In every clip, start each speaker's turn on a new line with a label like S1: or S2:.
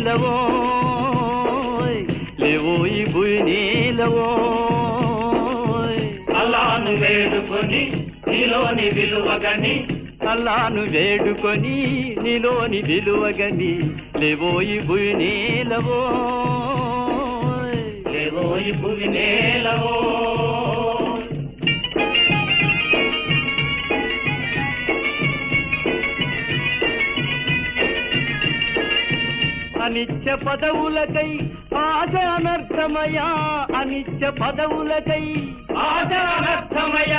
S1: buinilavoi le voi
S2: buinilavoi అల్లాను వేడుకొని నీలోని విలువగని.
S1: అల్లాను వేడుకొని నీలోని విలువగని. లేవోయి భూమి నేలవో
S2: లేవోయి భూమి నేలవో
S1: అనిత్య పదవులకై ఆశ అనర్థమయా అనిత్య పదవులకై.
S2: ఆచారర్థమయ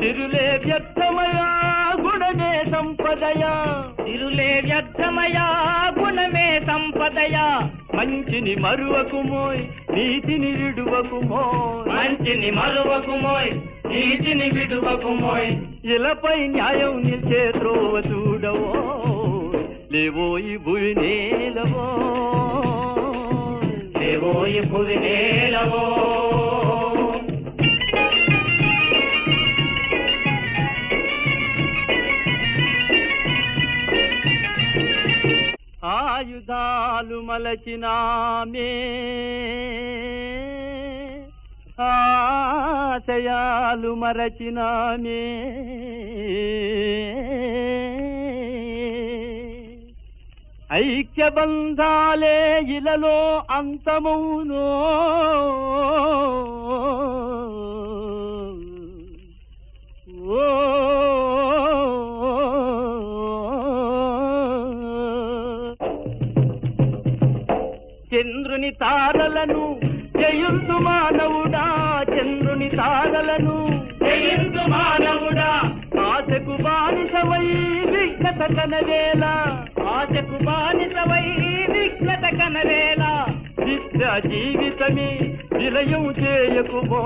S1: తిరులే వ్యర్థమయా గుణమే సంపదయా.
S2: తిరులే వ్యర్థమయ గుణమే సంపదయ.
S1: మంచిని మరువకుమోయ్ నీతిని విడువకుమోయ్.
S2: మంచిని మరువకుమోయ్ నీతిని విడువకుమోయ్.
S1: ఇలపై న్యాయం నిలిచే త్రోవ చూడవో లేవో ఈ భూమి నేలవో
S2: పోయి ఈ నేలవో
S1: ఆయుధాలు మలచినామే. ఆశయాలు మరచినామే. ఐక్య బంధాలే ఇలలో అంతమౌను. చంద్రుని తారలను జయుంతు మానవుడా చంద్రుని తారలను
S2: జయించు మానవుడా.
S1: విఘ్నత కనవేళ
S2: ఆశకు బానిసవై విఘ్నత కనవేళ.
S1: విశ్వ జీవితమే విలయం చేయకుమో.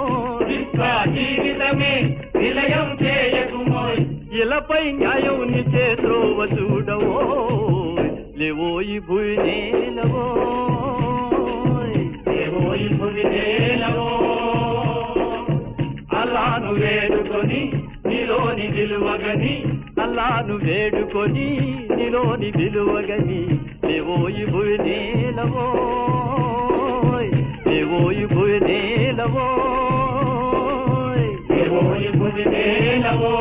S2: విశ్వ జీవితమే విలయం చేయకుమోయ్
S1: ఇలపై న్యాయం నిచే త్రోవ చూడవో లేవో ఈ భూమి నేలవో.
S2: లేవో ఈ భూమి నేలవో. అలాను వేడుకొని నీలోని విలువగని
S1: అల్లాను వేడుకొని నీలోని విలువగని లేవో ఈ భూమి నేలవో లేవో ఈ భూమి నేలవో
S2: లేవో ఈ నేలవో